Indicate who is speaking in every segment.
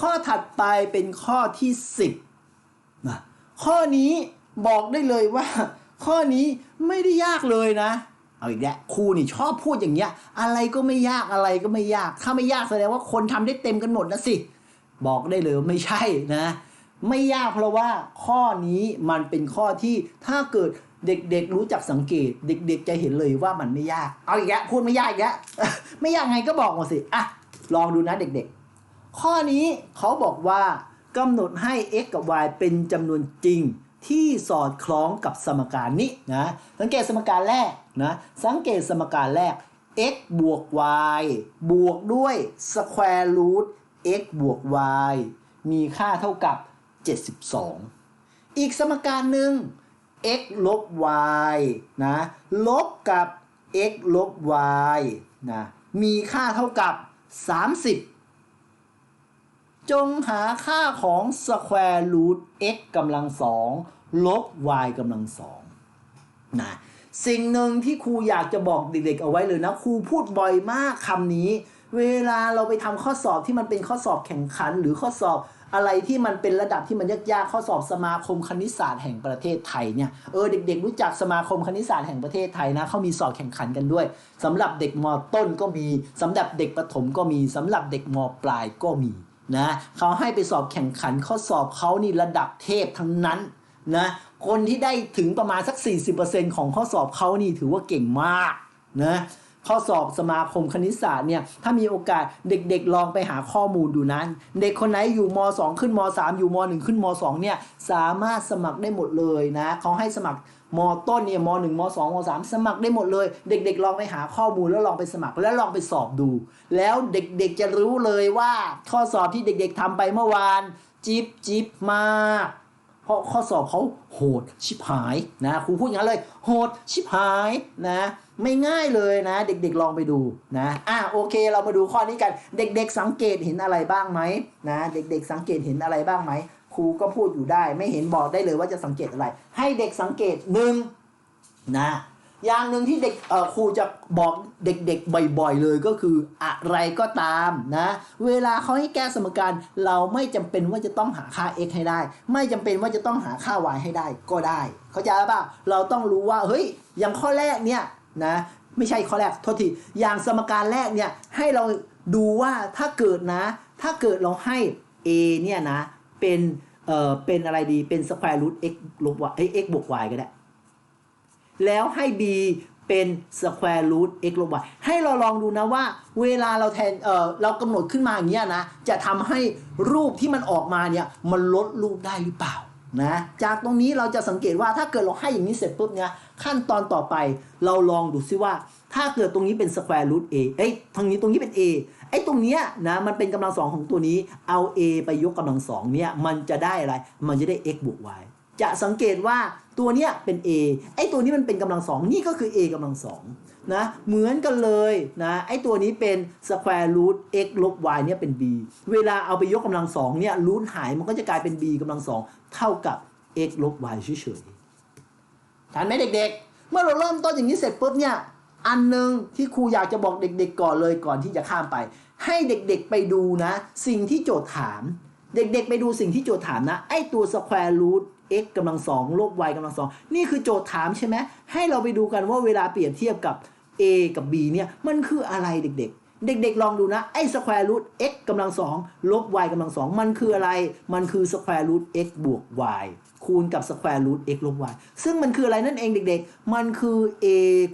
Speaker 1: ข้อถัดไปเป็นข้อที่ 10นะข้อนี้บอกได้เลยว่า ข้อนี้ไม่ได้ยากเลยนะ เอาอีกแล้วครูนี่ชอบพูดอย่างเงี้ย อะไรก็ไม่ยากอะไรก็ไม่ยาก ถ้าไม่ยากแสดงว่าคนทำได้เต็มกันหมดนะสิ บอกได้เลยว่าไม่ใช่นะ ไม่ยากเพราะว่าข้อนี้มันเป็นข้อที่ถ้าเกิดเด็กๆรู้จักสังเกต เด็กๆจะเห็นเลยว่ามันไม่ยาก เอาอีกแล้วพูดไม่ยากอีกแล้วไม่ยากไงก็บอกมาสิอะลองดูนะเด็กๆ ข้อนี้เขาบอกว่ากำหนดให้ x กับ y เป็นจำนวนจริงที่สอดคล้องกับสมการนี้นะ สังเกตสมการแรกนะ สังเกตสมการแรก x บวก y บวกด้วย square root x บวก y มีค่าเท่ากับ 72 อีกสมการหนึ่ง x ลบ y นะ ลบกับ x ลบ y นะ มีค่าเท่ากับ 30 จงหาค่าของ square root x กำลังสองลบ y กำลังสองนะสิ่งหนึ่งที่ครูอยากจะบอกเด็กๆเอาไว้เลยนะครูพูดบ่อยมากคำนี้ เวลาเราไปทำข้อสอบที่มันเป็นข้อสอบแข่งขัน หรือข้อสอบอะไรที่มันเป็นระดับที่มันยากๆข้อสอบสมาคมคณิตศาสตร์แห่งประเทศไทยเนี่ยเออเด็ก ๆ รู้จักสมาคมคณิตศาสตร์แห่งประเทศไทยนะเขามีสอบแข่งขันกันด้วยสำหรับเด็กมต้นก็มีสำหรับเด็กประถมก็มีสำหรับเด็กมปลายก็มี นะเขาให้ไปสอบแข่งขันข้อสอบเขานี่ระดับเทพทั้งนั้นนะคนที่ได้ถึงประมาณสัก 40%ของข้อสอบเขานี่ถือว่าเก่งมากนะข้อสอบสมาคมคณิตศาสตร์เนี่ยถ้ามีโอกาสเด็กๆ ลองไปหาข้อมูลดูนั้น เด็กคนไหนอยู่ม 2 ขึ้นม 3 อยู่ม 1 ขึ้นม 2 เนี่ยสามารถสมัครได้หมดเลยนะเขาให้สมัคร มต้นเนี่ยม1ม2ม3สมัครได้หมดเลย เด็ก ๆ ลองไปหาข้อมูลแล้วลองไปสมัครแล้วลองไปสอบดู แล้วเด็กๆจะรู้เลยว่าข้อสอบที่เด็ก ๆทำไปเมื่อวาน จิบจิบมากเพราะข้อสอบเขาโหดชิบหายนะครูพูดอย่างนั้นเลยโหดชิบหายนะ ไม่ง่ายเลยนะ เด็กๆลองไปดูนะอะโอเค เรามาดูข้อนี้กัน เด็ก ๆ สังเกตเห็นอะไรบ้างไหมนะ เด็ก ๆ สังเกตเห็นอะไรบ้างไหม ครูก็พูดอยู่ได้ ไม่เห็นบอกได้เลยว่าจะสังเกตอะไร ให้เด็กสังเกตหนึ่งนะอย่างหนึ่งที่เด็กครูจะบอกเด็กๆบ่อย ๆ เลยก็คืออะไรก็ตามนะ เวลาเขาให้แก้สมการ เราไม่จำเป็นว่าจะต้องหาค่า x ให้ได้ ไม่จำเป็นว่าจะต้องหาค่า y ให้ได้ก็ได้ เข้าใจป่ะเราต้องรู้ว่าเฮ้ยอย่างข้อแรกเนี่ยนะไม่ใช่ข้อแรกโทษทีอย่างสมการแรกเนี่ยให้เราดูว่าถ้าเกิดนะ ถ้าเกิดเราให้ a เนี่ยนะเป็น เอ่อเป็นอะไรดีเป็น square root x ลบ y เอ้ย x บวก y ก็ได้ แล้วให้ b เป็น square root x ลบ y ให้เราลองดูนะว่า เวลาเราแทนเออเรากำหนดขึ้นมาอย่างเงี้ยนะ จะทำให้รูปที่มันออกมาเนี่ยมันลดรูปได้หรือเปล่านะจากตรงนี้เราจะสังเกตว่าถ้าเกิดเราให้อย่างนี้เสร็จปุ๊บเนี่ยขั้นตอนต่อไปเราลองดูซิว่าถ้าเกิดตรงนี้เป็น square root a เอ้ยทางนี้ตรงนี้เป็น a ไอ้ตรงเนี้ยนะมันเป็นกำลังสองของตัวนี้เอา a ไปยกกำลังสองเนี่ยมันจะได้อะไร มันจะได้ x บวก y จะสังเกตว่าตัวเนี้ยเป็น a ไอ้ตัวนี้มันเป็นกำลังสองนี่ก็คือ a กำลังสองนะเหมือนกันเลยนะไอ้ตัวนี้เป็น square root x ลบ y เนี่ยเป็น b เวลาเอาไปยกกำลังสองเนี่ยรูทหายมันก็จะกลายเป็น b กำลังสองเท่ากับ x ลบ y เฉยๆทันไหมเด็กๆ เมื่อเราเริ่มต้นอย่างนี้เสร็จปุ๊บเนี่ย อันหนึ่งที่ครูอยากจะบอกเด็ก ๆ ก่อนเลยก่อนที่จะข้ามไป ให้เด็กๆไปดูนะ สิ่งที่โจทย์ถาม เด็กๆ ไปดูสิ่งที่โจทย์ถามนะ ไอ้ตัว square root x กำลังสองลบ y กำลังสองนี่คือโจทย์ถามใช่ไหมให้เราไปดูกันว่าเวลาเปรียบเทียบกับ a กับ b เนี่ยมันคืออะไรเด็กๆ เด็กๆ ลองดูนะ ไอ้ square root x กำลังสองลบ y กำลังสองมันคืออะไร มันคือ square root x บวก y คูณกับ square root x ลบ y ซึ่งมันคืออะไรนั่นเองเด็กๆ มันคือ a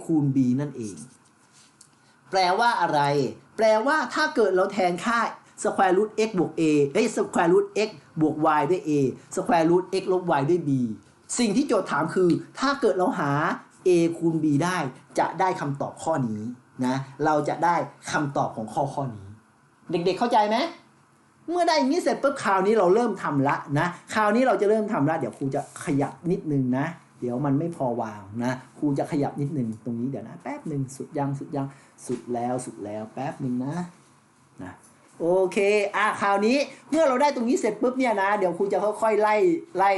Speaker 1: คูณ b นั่นเอง แปลว่าอะไร แปลว่าถ้าเกิดเราแทนค่า square root x บวก a เอ้ย square root x บวก y ด้วย a square root x ลบ y ด้วย b สิ่งที่โจทย์ถามคือ ถ้าเกิดเราหา a คูณ b ได้จะได้คำตอบข้อนี้ นะเราจะได้คำตอบของข้อข้อนี้ เด็กๆเข้าใจไหมเมื่อได้อย่างนี้เสร็จปุ๊บคราวนี้เราเริ่มทำละนะคราวนี้เราจะเริ่มทำละเดี๋ยวครูจะขยับนิดนึงนะ เดี๋ยวมันไม่พอวางนะครูจะขยับนิดนึงตรงนี้เดี๋ยวนะแป๊บหนึ่งสุดยังสุดยังสุดแล้วสุดแล้วแป๊บหนึ่งนะนะโอเคอะคราวนี้เมื่อเราได้ตรงนี้เสร็จปุ๊บเนี่ยนะ เดี๋ยวครูจะค่อยๆไล่ไล่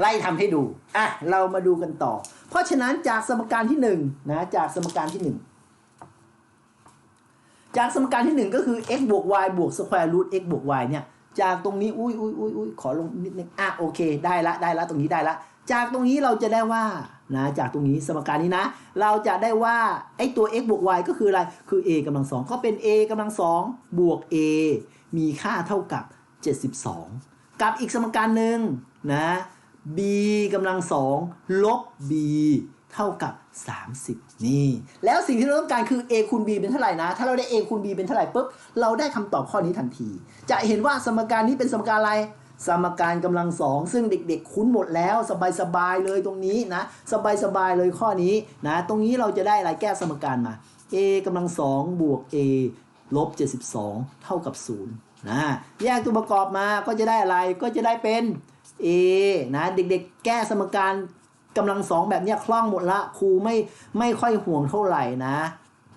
Speaker 1: ไล่ทำให้ดูอะเรามาดูกันต่อ เพราะฉะนั้นจากสมการที่หนึ่งนะจากสมการที่หนึ่งจากสมการที่หนึ่งก็คือ x บวก y บวก square root x บวก y เนี่ยจากตรงนี้อุ้ยอุ้ยอุ้ยอุ้ยขอลงนิดนึงอะโอเค ได้ละได้ละตรงนี้ได้ละ จากตรงนี้เราจะได้ว่านะจากตรงนี้สมการนี้นะ เราจะได้ว่าไอ้ตัว x บวก y ก็คืออะไรคือ a กำลังสองก็เป็น a กำลังสองบวก a มีค่าเท่ากับ 72 กับอีกสมการหนึ่งนะ b กำลังสองลบ b เท่ากับ 30 นี่ แล้วสิ่งที่เราต้องการคือ a คูณ b เป็นเท่าไหร่นะ ถ้าเราได้ a คูณ b เป็นเท่าไหร่ปุ๊บ เราได้คำตอบข้อนี้ทันที จะเห็นว่าสมการนี้เป็นสมการอะไร สมการกำลังสองซึ่งเด็กๆ คุ้นหมดแล้วสบายๆเลยตรงนี้นะ สบายๆเลยข้อนี้นะ ตรงนี้เราจะได้อะไรแก้สมการมา a กำลังสองบวก a ลบ 72 เท่ากับ0นะ แยกตัวประกอบมาก็จะได้อะไร ก็จะได้เป็น a นะเด็กๆ แก้สมการกำลังสองแบบนี้คล่องหมดละครูไม่ไม่ค่อยห่วงเท่าไหร่นะ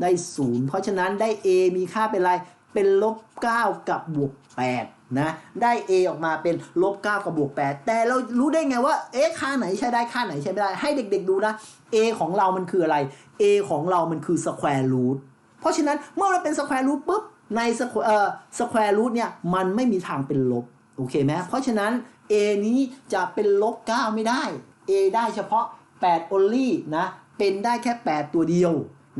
Speaker 1: ได้ศูนย์เพราะฉะนั้นได้ a มีค่าเป็นไรเป็นลบ9กับบวก8นะได้ a ออกมาเป็นลบ9กับบวก8แต่เรารู้ได้ไงว่าเอ๊ะค่าไหนใช้ได้ค่าไหนใช้ไม่ได้ ให้เด็ก ๆ ดูนะ a ของเรามันคืออะไร a ของเรามันคือ square root เพราะฉะนั้นเมื่อมันเป็น square root ปุ๊บใน square เอ่อ square root เนี่ยมันไม่มีทางเป็นลบโอเคไหมเพราะฉะนั้น a นี้จะเป็นลบ 9 ไม่ได้ a ได้เฉพาะ 8 only นะ เป็นได้แค่ 8 ตัวเดียว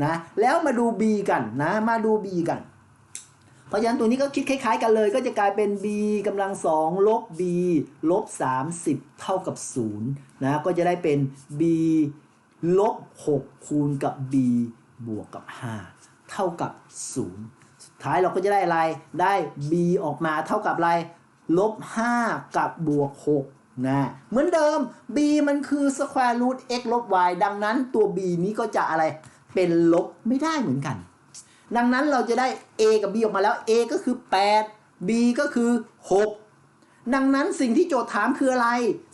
Speaker 1: นะ แล้วมาดู b กันนะ มาดู b กัน เพราะฉะนั้นตัวนี้ก็คิดคล้าย ๆ กันเลย ก็จะกลายเป็น b กำลัง2ลบ b ลบ 30 เท่ากับ0นะ ก็จะได้เป็น b ลบ 6 คูณกับ b บวกกับ 5 เท่ากับ 0 สุดท้ายเราก็จะได้อะไร ได้ b ออกมาเท่ากับอะไร ลบ 5 กับบวก 6 นะ เหมือนเดิม b มันคือ square root x ลบ y ดังนั้นตัว b นี้ก็จะอะไร เป็นลบไม่ได้เหมือนกัน ดังนั้นเราจะได้ a กับ b ออกมาแล้ว a ก็คือ 8 b ก็คือ 6 ดังนั้นสิ่งที่โจทย์ถามคืออะไร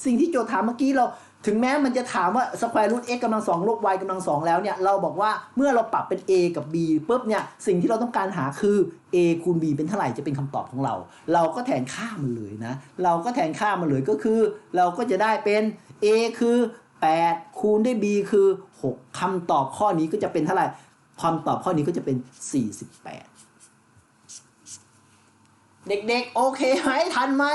Speaker 1: สิ่งที่โจทย์ถามเมื่อกี้เรา ถึงแม้มันจะถามว่า square root x กำลังสองลบ y กำลังสองแล้วเนี่ยเราบอกว่าเมื่อเราปรับเป็น a กับ b ปุ๊บเนี่ยสิ่งที่เราต้องการหาคือ a คูณ b เป็นเท่าไหร่จะเป็นคำตอบของเรา เราก็แทนค่ามันเลยนะ เราก็แทนค่ามันเลยก็คือ เราก็จะได้เป็น a คือ 8 คูณด้วย b คือ 6คำตอบข้อนี้ก็จะเป็นเท่าไหร่ความตอบข้อนี้ก็จะเป็น 48 เด็กๆ โอเคไหมทันไหม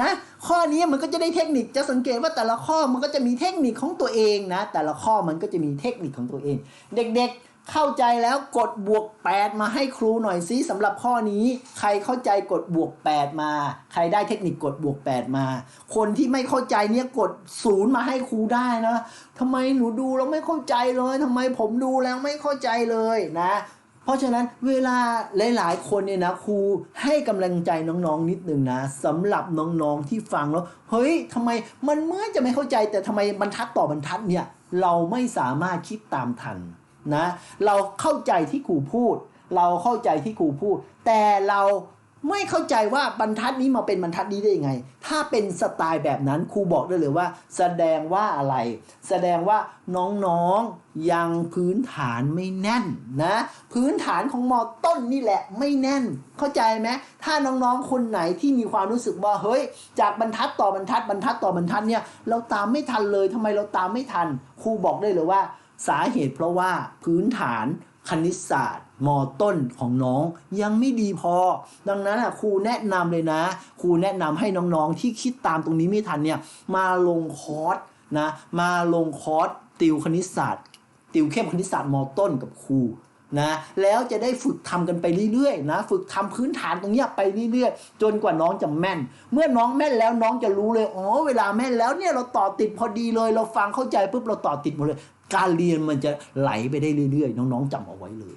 Speaker 1: นะข้อนี้มันก็จะได้เทคนิคจะสังเกตว่าแต่ละข้อมันก็จะมีเทคนิคของตัวเองนะ แต่ละข้อมันก็จะมีเทคนิคของตัวเอง เด็กๆเข้าใจแล้วกดบวก 8 มาให้ครูหน่อยซิสำหรับข้อนี้ ใครเข้าใจกดบวก 8 มา ใครได้เทคนิคกดบวก 8 มา คนที่ไม่เข้าใจเนี่ยกดศูนย์มาให้ครูได้นะทำไมหนูดูแล้วไม่เข้าใจเลยทำไมผมดูแล้วไม่เข้าใจเลยนะ เพราะฉะนั้นเวลาหลาย ๆ คนเนี่ยนะครูให้กำลังใจน้องๆนิดนึงนะสำหรับน้องๆที่ฟังแล้วเฮ้ยทำไมมันเหมื่อนจะไม่เข้าใจ แต่ทำไมบรรทัดต่อบรรทัดเนี่ยเราไม่สามารถคิดตามทันนะ เราเข้าใจที่ครูพูด เราเข้าใจที่ครูพูด แต่เรา ไม่เข้าใจว่าบรรทัดนี้มาเป็นบรรทัดนี้ได้ยังไง ถ้าเป็นสไตล์แบบนั้นครูบอกได้เลยว่า แสดงว่าอะไร แสดงว่าน้องๆยังพื้นฐานไม่แน่นนะ พื้นฐานของมอต้นนี่แหละไม่แน่น เข้าใจไหมถ้าน้องๆคนไหนที่มีความรู้สึกว่าเฮ้ย จากบรรทัดต่อบรรทัดบรรทัดต่อบรรทัดเนี่ยเราตามไม่ทันเลยทำไมเราตามไม่ทันครูบอกได้เลยว่า สาเหตุเพราะว่าพื้นฐาน คณิตศาสตร์มต้นของน้องยังไม่ดีพอ ดังนั้นอะครูแนะนำเลยนะ ครูแนะนำให้น้องๆที่คิดตามตรงนี้ไม่ทันเนี่ยมาลงคอร์สนะมาลงคอร์สติวคณิตศาสตร์ ติวเข้มคณิตศาสตร์มต้นกับครูนะแล้วจะได้ฝึกทำกันไปเรื่อยๆนะฝึกทำพื้นฐานตรงนี้ไปเรื่อยๆ จนกว่าน้องจะแม่น เมื่อน้องแม่นแล้วน้องจะรู้เลยอ๋อเวลาแม่นแล้วเนี่ยเราต่อติดพอดีเลย เราฟังเข้าใจปุ๊บเราต่อติดหมดเลย การเรียนมันจะไหลไปได้เรื่อยๆ น้องๆจำเอาไว้เลย